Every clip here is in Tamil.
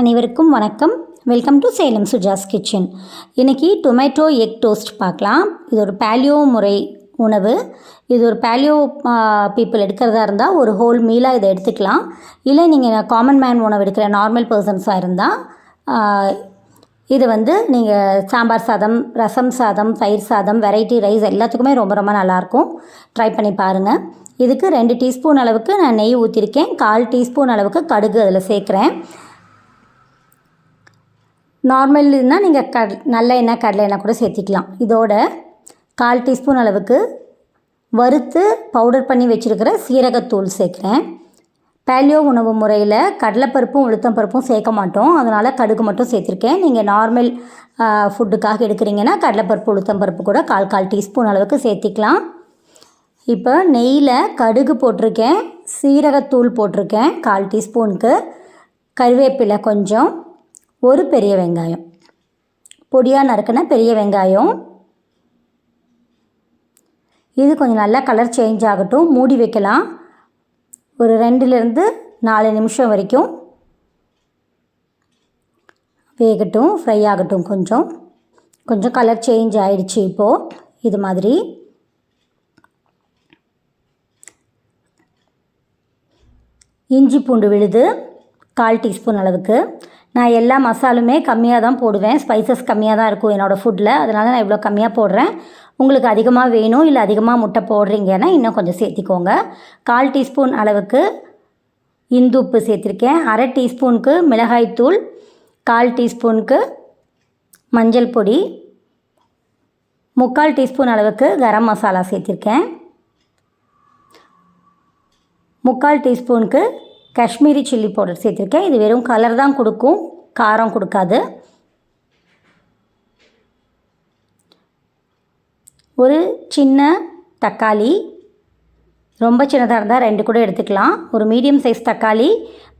அனைவருக்கும் வணக்கம். Welcome to Salem Suja's kitchen இன்றைக்கி டொமேட்டோ எக் டோஸ்ட் பார்க்கலாம். இது ஒரு பேலியோ முறை உணவு. இது ஒரு பேலியோ பீப்புள் எடுக்கிறதா இருந்தால் ஒரு ஹோல் மீலாக இதை எடுத்துக்கலாம். இல்லை நீங்கள் காமன் மேன் உணவு எடுக்கிற நார்மல் பர்சன்ஸாக இருந்தால் இது வந்து நீங்கள் சாம்பார் சாதம் ரசம் சாதம் தயிர் சாதம் வெரைட்டி ரைஸ் எல்லாத்துக்குமே ரொம்ப ரொம்ப நல்லாயிருக்கும் ட்ரை பண்ணி பாருங்கள் இதுக்கு ரெண்டு டீஸ்பூன் அளவுக்கு நான் நெய் ஊற்றிருக்கேன் கால் டீஸ்பூன் அளவுக்கு கடுகு அதில் சேர்க்குறேன். நார்மல் இருந்தால் நீங்கள் கட் நல்ல எண்ணெய் கடலை எண்ணெய் கூட சேர்த்திக்கலாம். இதோட கால் டீஸ்பூன் அளவுக்கு வறுத்து பவுடர் பண்ணி வச்சுருக்கிற சீரகத்தூள் சேர்க்குறேன். பேலியோ உணவு முறையில் கடலைப்பருப்பும் உளுத்தம் பருப்பும் சேர்க்க மாட்டோம். அதனால் கடுகு மட்டும் சேர்த்துருக்கேன். நீங்கள் நார்மல் ஃபுட்டுக்காக எடுக்கிறீங்கன்னா கடலைப்பருப்பு உளுத்தம் பருப்பு கூட கால் கால் டீஸ்பூன் அளவுக்கு சேர்த்திக்கலாம். இப்போ நெய்யில் கடுகு போட்டிருக்கேன். சீரகத்தூள் போட்டிருக்கேன். கால் டீஸ்பூனுக்கு. கருவேப்பிலை கொஞ்சம். ஒரு பெரிய வெங்காயம். பொடியாக நறுக்கின பெரிய வெங்காயம். இது கொஞ்சம் நல்லா கலர் சேஞ்ச் ஆகட்டும். மூடி வைக்கலாம். ஒரு ரெண்டுலேருந்து நாலு நிமிஷம் வரைக்கும் வேகட்டும் ஃப்ரை ஆகட்டும் கொஞ்சம். கொஞ்சம் கலர் சேஞ்ச் ஆகிடுச்சு இப்போது இது மாதிரி. இஞ்சி பூண்டு விழுது கால் டீஸ்பூன் அளவுக்கு. நான் எல்லா மசாலுமே கம்மியாக தான் போடுவேன். ஸ்பைசஸ் கம்மியாக தான் இருக்கும் என்னோடய ஃபுட்டில் அதனால் நான் இவ்வளோ கம்மியாக போடுறேன். உங்களுக்கு அதிகமாக வேணும் இல்லை அதிகமாக முட்டை போடுறீங்கன்னா இன்னும் கொஞ்சம் சேர்த்திக்கோங்க. கால் டீஸ்பூன் அளவுக்கு இந்து உப்பு சேர்த்துருக்கேன். அரை டீஸ்பூனுக்கு மிளகாய்த்தூள் கால் டீஸ்பூனுக்கு மஞ்சள் பொடி. முக்கால் டீஸ்பூன் அளவுக்கு கரம் மசாலா சேர்த்திருக்கேன். முக்கால் டீஸ்பூனுக்கு காஷ்மீரி சில்லி பவுடர் சேர்த்துருக்கேன். இது வெறும் கலர் தான் கொடுக்கும். காரம் கொடுக்காது. ஒரு சின்ன தக்காளி ரொம்ப சின்னதாக இருந்தால் ரெண்டு கூட எடுத்துக்கலாம். ஒரு மீடியம் சைஸ் தக்காளி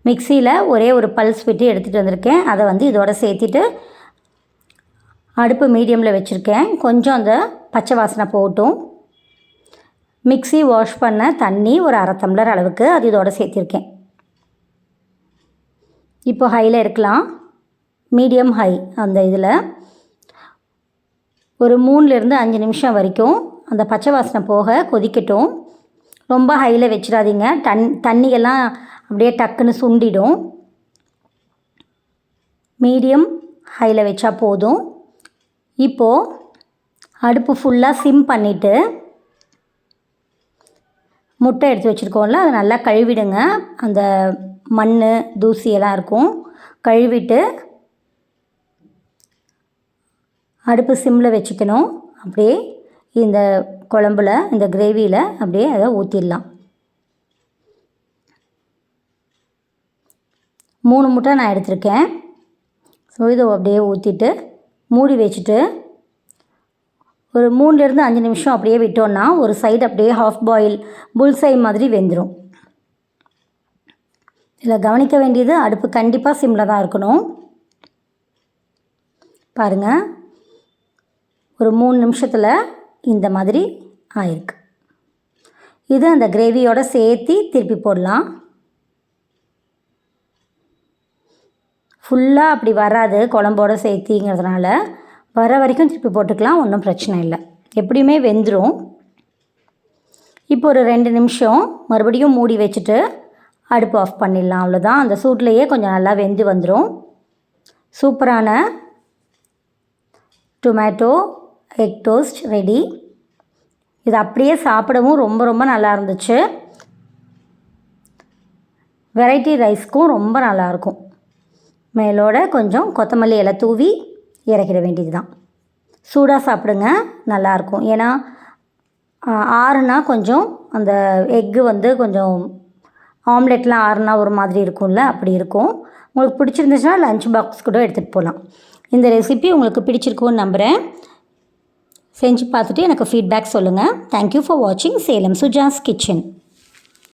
மிக்சியில் ஒரே ஒரு பல்ஸ் விட்டு எடுத்துகிட்டு வந்திருக்கேன். அதை வந்து இதோட சேர்த்துட்டு அடுப்பு மீடியமில் வச்சுருக்கேன். கொஞ்சம் அந்த பச்சை வாசனை போட்டும் மிக்சி வாஷ் பண்ண தண்ணி ஒரு அரை டம்ளர் அளவுக்கு அது இதோட சேர்த்திருக்கேன். இப்போ ஹையில் இருக்கலாம். மீடியம் ஹை அந்த இதில். ஒரு மூணுலேருந்து அஞ்சு நிமிஷம் வரைக்கும் அந்த பச்சை வாசனை போக கொதிக்கட்டும். ரொம்ப ஹையில் வச்சிடாதீங்க. தண் தண்ணியெல்லாம் அப்படியே டக்குன்னு சுண்டிடும். மீடியம் ஹையில் வச்சா போதும். இப்போது அடுப்பு ஃபுல்லாக சிம் பண்ணிவிட்டு முட்டை எடுத்து வச்சுருக்கோம்ல அதை நல்லா கழுவிடுங்க. அந்த மண் தூசியெல்லாம் இருக்கும். கழுவிட்டு அடுப்பு சிம்மில் வச்சுக்கணும். அப்படியே இந்த குழம்புல இந்த கிரேவியில் அப்படியே அதை ஊற்றிடலாம் மூணு முட்டை நான் எடுத்திருக்கேன். ஸோ இதை அப்படியே ஊற்றிட்டு மூடி வச்சுட்டு ஒரு மூணுலேருந்து அஞ்சு நிமிஷம் அப்படியே விட்டோன்னா ஒரு சைடு அப்படியே ஹாஃப் பாயில் புல்சை மாதிரி வெந்துடும் இதில் கவனிக்க வேண்டியது அடுப்பு கண்டிப்பாக சிம்மில் தான் இருக்கணும். பாருங்கள் ஒரு மூணு நிமிஷத்தில் இந்த மாதிரி ஆயிருக்கு. இது அந்த கிரேவியோட சேர்த்து திருப்பி போடலாம். ஃபுல்லாக அப்படி வராது குழம்போட சேர்த்திங்கிறதுனால. வர வரைக்கும் திருப்பி போட்டுக்கலாம் ஒன்றும் பிரச்சனை இல்லை. எப்படியுமே வெந்துடும் இப்போ ஒரு ரெண்டு நிமிஷம் மறுபடியும் மூடி வச்சுட்டு அடுப்பு ஆஃப் பண்ணிடலாம் அவ்வளோதான் அந்த சூட்லேயே கொஞ்சம் நல்லா வெந்து வந்துடும் சூப்பரான டொமேட்டோ எக் டோஸ்ட் ரெடி இது அப்படியே சாப்பிடவும் ரொம்ப ரொம்ப நல்லா இருந்துச்சு. வெரைட்டி ரைஸ்க்கும் ரொம்ப நல்லாயிருக்கும் மேலோட கொஞ்சம் கொத்தமல்லி இலை தூவி இறக்கிட வேண்டியது தான் சூடாக சாப்பிடுங்க நல்லாயிருக்கும் ஏன்னா ஆறுனா கொஞ்சம் அந்த எக்கு வந்து கொஞ்சம் ஆம்லெட்லாம் ஆறுனா ஒரு மாதிரி இருக்கும்ல அப்படி இருக்கும். உங்களுக்கு பிடிச்சிருந்துச்சுன்னா லஞ்ச் பாக்ஸ் கூட எடுத்துகிட்டு போகலாம் இந்த ரெசிபி உங்களுக்கு பிடிச்சிருக்கும்னு நம்புகிறேன் செஞ்சு பார்த்துட்டு எனக்கு ஃபீட்பேக் சொல்லுங்கள் தேங்க்யூ ஃபார் வாட்சிங் சேலம் சுஜாஸ் கிச்சன்